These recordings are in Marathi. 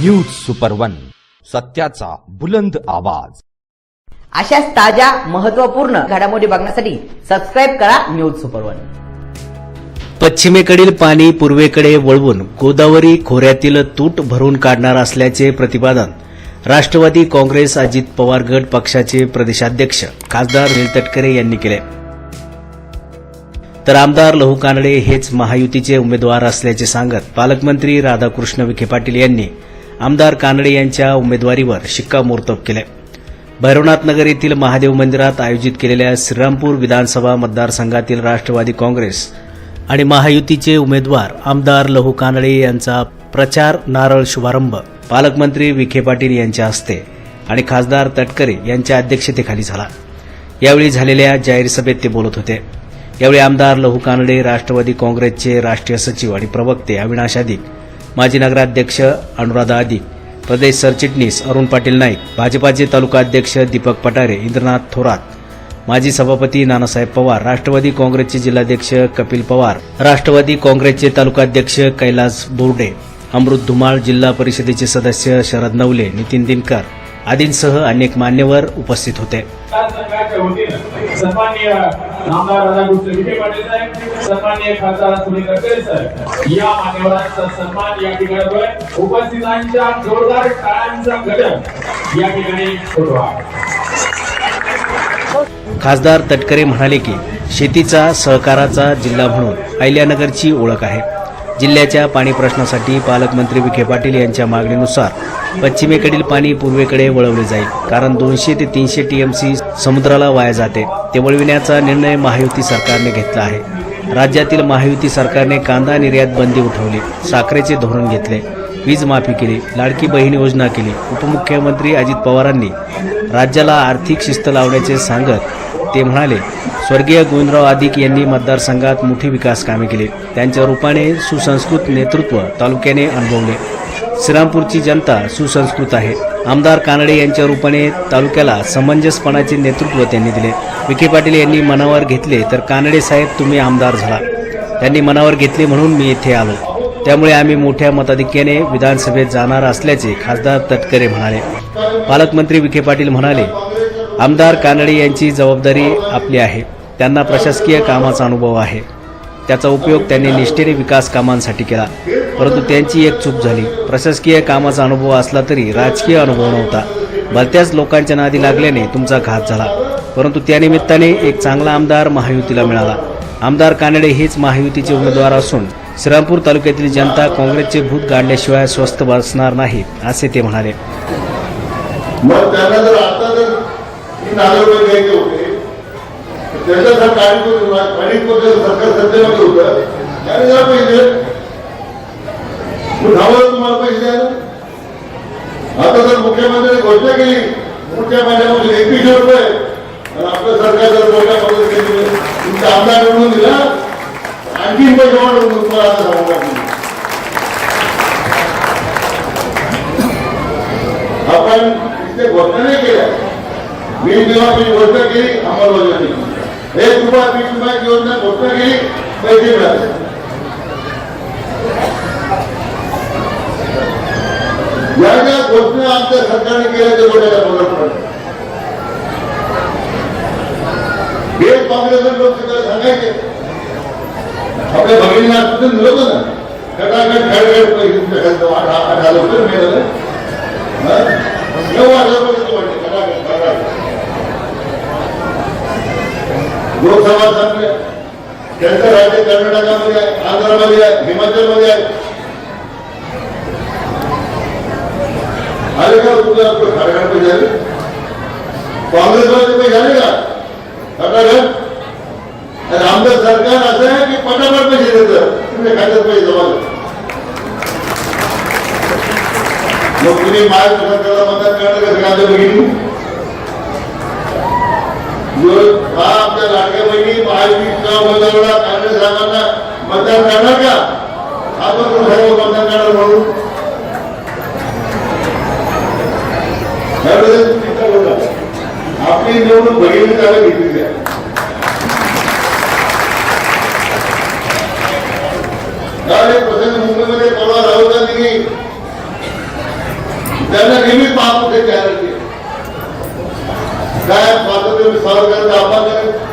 न्यूज सुपर वन सत्याचा बुलंद आवाज. अशाच ताज्या महत्त्वपूर्ण घडामोडी बघण्यासाठी सबस्क्राईब करा न्यूज सुपर वन पश्चिमेकडील पाणी पूर्वेकडे वळवून गोदावरी खोऱ्यातील तूट भरून काढणार असल्याचे प्रतिपादन राष्ट्रवादी काँग्रेस अजित पवार गट पक्षाचे प्रदेशाध्यक्ष खासदार सुनील तटकरे यांनी केले. तर आमदार लहू कानडे हेच महायुतीचे उमेदवार असल्याचे सांगत पालकमंत्री राधाकृष्ण विखे पाटील यांनी आमदार कानडे यांच्या उमेदवारीवर शिक्कामोर्तब केले. भैरवनाथ नगर येथील महादेव मंदिरात आयोजित केलेल्या श्रीरामपूर विधानसभा मतदारसंघातील राष्ट्रवादी काँग्रेस आणि महायुतीचे उमेदवार आमदार लहू कानडे यांचा प्रचार नारळ शुभारंभ पालकमंत्री विखे पाटील यांच्या हस्ते आणि खासदार तटकरे यांच्या अध्यक्षतेखाली झाला. यावेळी झालेल्या जाहीर सभेत ते बोलत होते. यावेळी आमदार लहू कानडे राष्ट्रवादी काँग्रेसचे राष्ट्रीय सचिव आणि प्रवक्ते अविनाश अधिक माजी नगराध्यक्ष अनुराधा आदी. प्रदेश सरचिटणीस अरुण पाटील नाईक भाजपाचे तालुका अध्यक्ष दीपक पटारे इंद्रनाथ थोरात. माजी सभापती नानासाहेब पवार राष्ट्रवादी काँग्रेसचे जिल्हाध्यक्ष कपिल पवार राष्ट्रवादी काँग्रेसचे तालुकाध्यक्ष कैलास बोर्डे अमृत धुमाळ जिल्हा परिषदेचे सदस्य शरद नवले नितीन दिनकर आदींसह अनेक मान्यवर उपस्थित होते. आमदार राधाकृष्ण विखे पाटील साहेब सन्माननीय खासदार सुनील गडकरी साहेब. या मान्यवरांचा सन्मान या ठिकाणी होतोय उपस्थितांच्या जोरदार टाळ्यांचा गजर या ठिकाणी होतो आहे. खासदार तटकरे म्हणाले की शेतीचा सहकाराचा जिल्हा म्हणून अहिल्यानगरची ओळख आहे. जिल्ह्याच्या पाणी प्रश्नासाठी पालकमंत्री विखे पाटील यांच्या मागणीनुसार पश्चिमेकडील पाणी पूर्वेकडे वळवले जाईल. कारण दोनशे ते तीनशे टीएमसी समुद्राला वाया जाते. ते वळविण्याचा निर्णय महायुती सरकारने घेतला आहे. राज्यातील महायुती सरकारने कांदा निर्यात बंदी उठवली साखरेचे धोरण घेतले वीज माफी केली लाडकी बहीण योजना केली. उपमुख्यमंत्री अजित पवारांनी राज्याला आर्थिक शिस्त लावण्याचे सांगत ते म्हणाले स्वर्गीय गोविंदराव आदिक यांनी मतदारसंघात मोठी विकास कामे केली. त्यांच्या रूपाने सुसंस्कृत नेतृत्व तालुक्याने अनुभवले. श्रीरामपूरची जनता सुसंस्कृत आहे. आमदार कानडे यांच्या रूपाने तालुक्याला समंजसपणाचे नेतृत्व त्यांनी दिले. विखे पाटील यांनी मनावर घेतले तर कानडे साहेब तुम्ही आमदार झाला. त्यांनी मनावर घेतले म्हणून मी येथे आलो. त्यामुळे आम्ही मोठ्या मताधिक्याने विधानसभेत जाणार असल्याचे खासदार तटकरे म्हणाले. पालकमंत्री विखे पाटील म्हणाले आमदार कानडे यांची जबाबदारी आपली आहे. त्यांना प्रशासकीय कामाचा अनुभव आहे. त्याचा उपयोग त्यांनी निष्ठेने विकास कामांसाठी केला. परंतु त्यांची एक चूक झाली. प्रशासकीय कामाचा अनुभव असला तरी राजकीय अनुभव नव्हता. भलत्याच लोकांच्या नादी लागल्याने तुमचा घात झाला. परंतु त्यानिमित्ताने एक चांगला आमदार महायुतीला मिळाला. आमदार कानडे हेच महायुतीचे उमेदवार असून श्रीरामपूर तालुक्यातील जनता काँग्रेसचे भूत गाडल्याशिवाय स्वस्थ बसणार नाही असे ते म्हणाले मग त्यांना जर आता जर तीन हजार रुपये द्यायचे होते तर त्याच्यासाठी आणि सरकार सत्तेमध्ये होतं त्याने जरा पैसे दिले. तुम्हाला पैसे द्यायला आता जर मुख्यमंत्र्यांनी घोषणा केली पुढच्या महिन्यामध्ये एकवीसशे रुपये आणि आपलं सरकार जर मोठ्या पद्धतीने केली, तुमचा आमदार निवडून दिला आणखी पैसे वाढवून तुम्हाला आता सांगू लागतील. आपण इथे घोषणा नाही केल्या मी जेव्हा मी घोषणा केली अंमलबजावणी एक रुपया वीस रुपयाची योजना घोषणा केली पैसे मिळाले या ज्या घोषणा आमच्या सरकारने केल्या त्या मोठ्या बरोबर पडतात हे काँग्रेस लोक सगळं सांगायचे. आपल्या भगिनीला तिथून मिळवतो ना कटाकट खडखड पैसे तुमच्या खात्यात आठ हजार रुपये मिळाले नऊ हजार रुपये वाटते खटाखट खटाखट. लोकसभा चांगल्या त्यांचं राज्य कर्नाटकामध्ये आहे आंध्रामध्ये आहे हिमाचलमध्ये आहे. आले का तुला खडखड पैसे आले काँग्रेसवाले पैसे आले का खटाखट आणि आमचं सरकार असं आहे की पटापट पैसे देतं तुम्ही खात्यात पैसे जमा. मग तुम्ही महाराष्ट्र सरकारला मतदान करणार का सगळ्या बहिणी जो हा आमच्या लाडक्या बहिणी महायुतीचा उमेदवाराला काँग्रेस साहेबांना मतदान करणार का आपण सर्व मतदान करणार म्हणून आपली निवडणूक बहिणी त्याला घेतली आहे. काल एक प्रसंग मुंबईमध्ये परवा राहुल गांधींनी त्यांना नेहमीच पाहतो ते चॅनल काय स्वातंत्र्य सावरकरांचा अपमान करायचा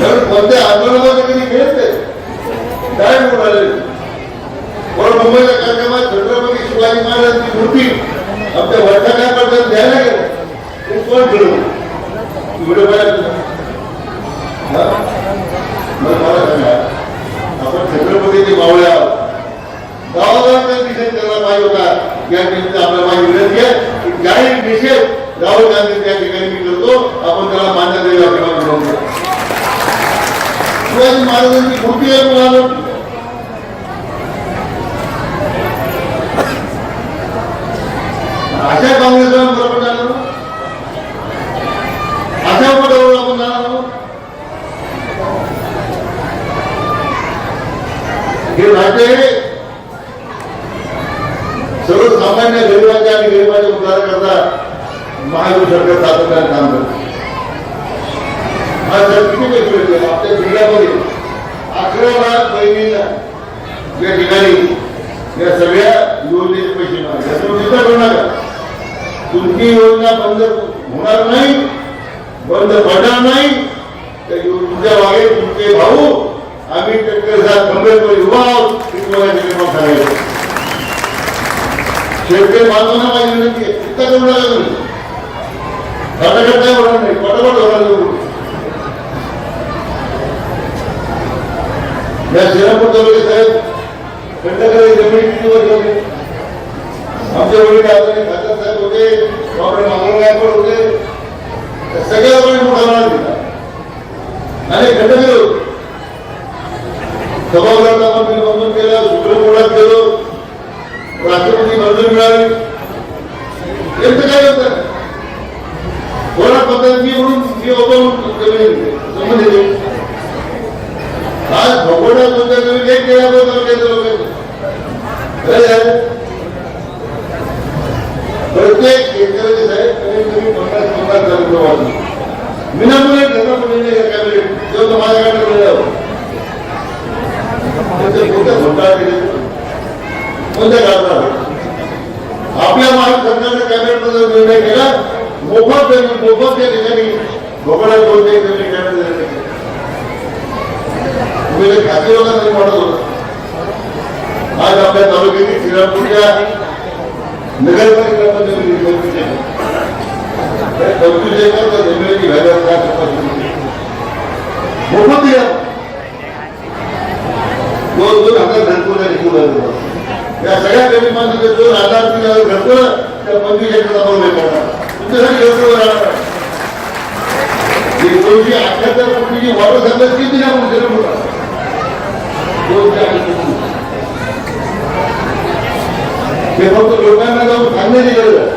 कारण कोणत्या आंदोलनामध्ये कधी घेत नाही काय म्हणून राहिले कोण मुंबईच्या कार्यक्रमात छत्रपती शिवाजी महाराजांची मूर्ती आमच्या वर्षा काय पडतात द्यायला गेलं ते कोण फिरवलं व्हिडिओ मग मला सांगा आपण मावळे आहोत. निषेध करायला पाहिजे होता. या ठिकाणी आपल्याला माझी विनंती आहे की जाहीर निषेध राहुल गांधी त्या ठिकाणी मी करतो. आपण त्याला मान्य द्यायला किंवा विनंती शिवाजी महाराजांची मूर्ती आहे मुलाला अशा काँग्रेसला बरोबर जाणार ना? अशा पदावर आपण जाणार ना? हे राज्य सर्वसामान्य गरिबांच्या आणि गरिबांच्या उद्धाराकरता महायुती सरकार सातत्याने काम करते आज जर किती पैसे भेटले आपल्या जिल्ह्यामध्ये अकरा लाख बहिणींना या ठिकाणी या सगळ्या योजनेचे पैसे मिळाले याच्यावर चिंता करू नका तुमची योजना बंद होणार नाही बंद पडणार नाही त्या योजनेच्या मागे तुमचे भाऊ आम्ही टक्कर साहेब खंबेरवर उभा आहोत हे तुम्हाला ठिकाणी सांगायचं शेतकरी बांधवांना माझी विनंती आहे चिंता करू नका तुम्ही फटाफट काय होणार या श्रीरामपूर साहेब खंडकरी जमिनी होते आमच्या वडील आदरणीय खासदार साहेब होते डॉक्टर मांगल गायकवाड होते मोठा दिला आणि खंडकरी होते सभागृहात आपण निबंधन केलं सुप्रीम कोर्टात गेलो राष्ट्रपती मंजूर मिळाली यांचं काय होतं कोणा पद्धती म्हणून मी होतो म्हणून संबंधित आज भगवडा तुमच्या तुम्ही एक केला तालुक्याच्या प्रत्येक शेतकऱ्याचे साहेब कमीत कमी पन्नास पन्नास हजार रुपये वाढले. विनामुळे घटना पडलेले कॅबिनेट जेव्हा तो माझ्याकडे मिळालं त्याचे कोणत्या घोटाळा केले कोणत्या कारणाला आपल्या महाराष्ट्र सरकारने कॅबिनेटमध्ये निर्णय केला मोफत पेमेंट मोफत त्या ठिकाणी भोगडा दोन ते पेमेंट करण्याचा निर्णय केला तुम्ही ते खाते लोकांना म्हणत होता आज आपल्या तालुक्यातील श्रीरामपूरच्या नगरपालिका पंचवीस एकर तर जमिनीची व्हॅल्यू काय मोफत दिला दोन दोन हजार घरकुल निघून या सगळ्या गरिबांचे दोन हजार तीन हजार घरकुल त्या पंचवीस एकर आपण नाही करणार तुमच्यासाठी घरकुल राहणार दोनशे अठ्याहत्तर कोटीची वॉटर सर्व्हिस किती दिल्या म्हणून श्रीरामपूरला दोनशे अठ्याहत्तर हे फक्त लोकांना जाऊन सांगण्याची गरज आहे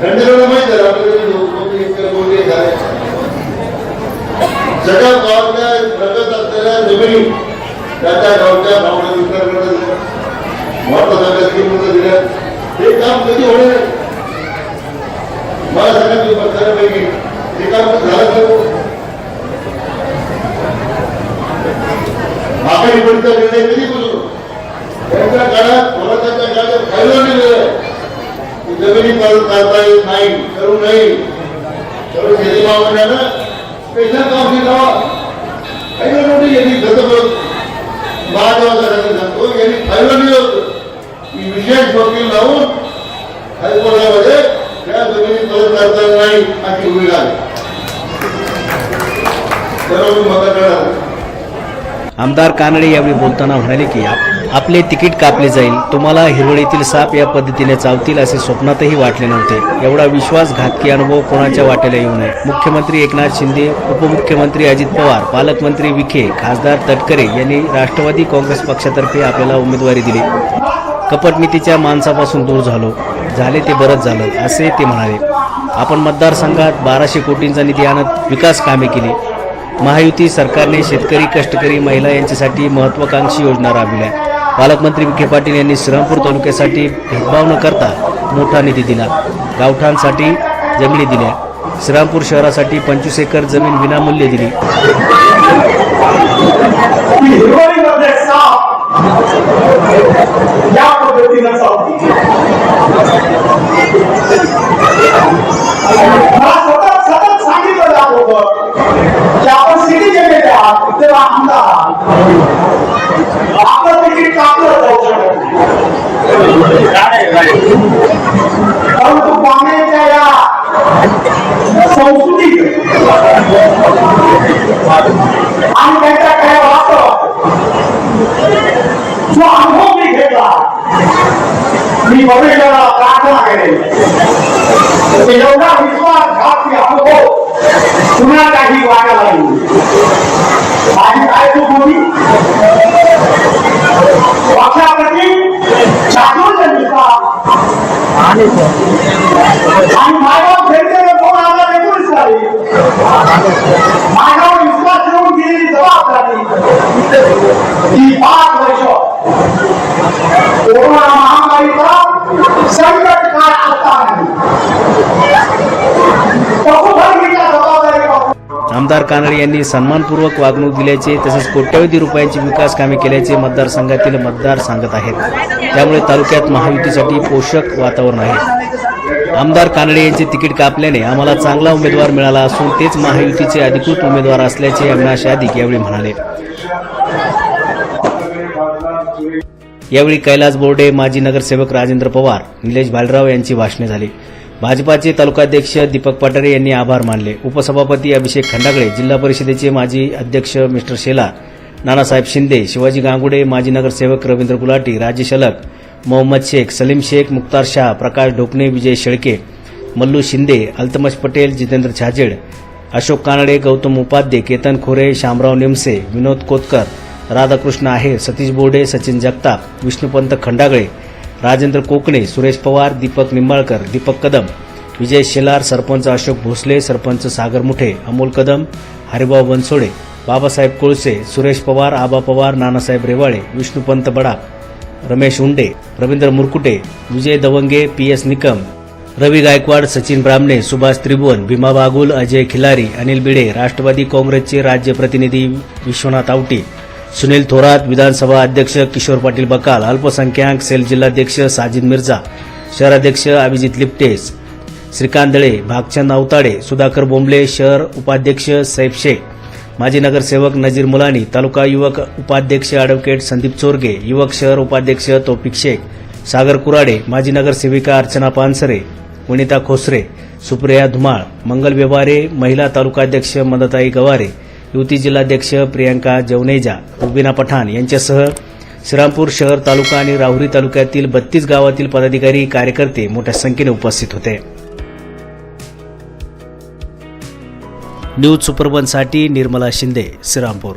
खंडेराला माहीत आहे आपल्याकडे लोक कोणी इतकं कोणी एक आहे. सगळ्या गावातल्या प्रगत असलेल्या जमिनी त्या त्या गावच्या भावना विचार करत वाटत सगळ्या स्कीम दिल्या हे काम कधी होणार मला सांगा तुम्ही बघतानापैकी हे काम झालं तर? आपण पडीचा निर्णय कधी बोलू? त्यांच्या काळात कोणाच्या काळात फायदा दिलेला आहे जमिनी परत काढता येत नाही करू नाही तर शेती मागण्यानं स्पेशल काम यांनी खतं यांनी फायदा दिलं त्या जमिनी नाही अशी भूमिका आमदार कानडे यावेळी बोलताना म्हणाले की आप- आपले तिकीट कापले जाईल. तुम्हाला हिरवळीतील साप या पद्धतीने चावतील असे स्वप्नातही वाटले नव्हते. एवढा विश्वासघातकी अनुभव कोणाच्या वाटेला येऊ नये. मुख्यमंत्री एकनाथ शिंदे उपमुख्यमंत्री अजित पवार पालकमंत्री विखे खासदार तटकरे यांनी राष्ट्रवादी काँग्रेस पक्षातर्फे आपल्याला उमेदवारी दिली. कपटनीतीच्या माणसापासून दूर झालो. झाले ते बरंच झालं असे ते म्हणाले. आपण मतदारसंघात बाराशे कोटींचा निधी आणत विकास कामे केली. महायुती सरकारने शेतकरी कष्टकरी महिला यांच्यासाठी महत्वाकांक्षी योजना राबविल्या. पालकमंत्री विखे पाटील यांनी श्रीरामपूर तालुक्यासाठी भेदभाव न करता मोठा निधी दिला. गावठांसाठी जमिनी दिल्या. श्रीरामपूर शहरासाठी पंचवीस एकर जमीन विनामूल्य दिली. सांगितलं जात की आपण सिटी गेले तेव्हा आमदार आपलं तिकीट कापलं जाऊ शकत नाही. परंतु पाण्याच्या या संस्कृतीत आणि त्यांच्या काय वास्तव जो अनुभव मी घेतला मी परमेश्वराला प्रार्थना करेन की एवढा विश्वासघाती अनुभव पुन्हा काही वाटायला येईल माझी काय चूक होती पक्षाप्रती चातुर्य विश्वास आणि माझ्यावर फेरलेलं दोन हजार एकोणीस साली माझ्यावर विश्वास ठेवून दिलेली जबाबदारी ही पाच वर्ष कोरोना महामारीचा संकट काळ असताना तसोभर मी त्या जबाबदारीपासून आमदार कानडे यांनी सन्मानपूर्वक वागणूक दिल्याचे तसेच कोट्यवधी रुपयांची विकास कामे केल्याचे मतदारसंघातील मतदार सांगत आहेत. त्यामुळे तालुक्यात महायुतीसाठी पोषक वातावरण आहे. आमदार कानडे यांचे तिकीट कापल्याने आम्हाला चांगला उमेदवार मिळाला असून तेच महायुतीचे अधिकृत उमेदवार असल्याचे अविनाश यादिक यावेळी म्हणाले. यावेळी कैलास बोर्डे माजी नगरसेवक राजेंद्र पवार निलेश भालराव यांची भाषणे झाली. भाजपाचे तालुकाध्यक्ष दीपक पठारे यांनी आभार मानले. उपसभापती अभिषेक खंडागळे जिल्हा परिषदेचे माजी अध्यक्ष मिस्टर शेलार नानासाहेब शिंदे शिवाजी गांगुडे माजी नगरसेवक रवींद्र गुलाटी राजे शलक मोहम्मद शेख सलीम शेख मुक्तार शाह प्रकाश ढोकणे विजय शेळके मल्लू शिंदे अल्तमश पटेल जितेंद्र छाजेड अशोक कानडे गौतम उपाध्ये केतन खोरे शामराव निमसे विनोद कोतकर राधाकृष्ण आहेर सतीश बोर्डे सचिन जगताप विष्णुपंत खंडागळे राजेंद्र कोकणे सुरेश पवार दीपक निंबाळकर दीपक कदम विजय शेलार सरपंच अशोक भोसले सरपंच सागर मुठे अमोल कदम हरिभाऊ बनसोडे बाबासाहेब कोळसे सुरेश पवार आबा पवार नानासाहेब रेवाळे विष्णुपंत बडा रमेश उंडे रवींद्र मुरकुटे विजय दवंगे पी एस निकम रवी गायकवाड सचिन ब्राह्मणे सुभाष त्रिभुवन भीमा बागुल अजय खिलारी अनिल बिडे राष्ट्रवादी काँग्रेसचे राज्य प्रतिनिधी विश्वनाथ आवटी सुनील थोरात विधानसभा अध्यक्ष किशोर पाटील बकाल अल्पसंख्याक सेल जिल्हाध्यक्ष साजिद मिर्झा शहराध्यक्ष अभिजित लिपटेस श्रीकांत दळे भागचंद अवताडे सुधाकर बोंबले शहर उपाध्यक्ष सैफ शेख माजी नगरसेवक नजीर मुलानी तालुका युवक उपाध्यक्ष अॅडव्होकेट संदीप चोरगे युवक शहर उपाध्यक्ष तौफिक शेख सागर कुराडे माजी नगरसेविका अर्चना पानसरे वनिता खोसरे सुप्रिया धुमाळ मंगल व्यवहारे महिला तालुकाध्यक्ष मदताई गवारे युवती जिल्हाध्यक्ष प्रियांका जवनेजा रुबिना पठाण यांच्यासह श्रीरामपूर शहर तालुका आणि राहुरी तालुक्यातील बत्तीस गावातील पदाधिकारी कार्यकर्ते मोठ्या संख्येने उपस्थित होते. न्यूज सुपरबनसाठी निर्मला शिंदे श्रीरामपूर.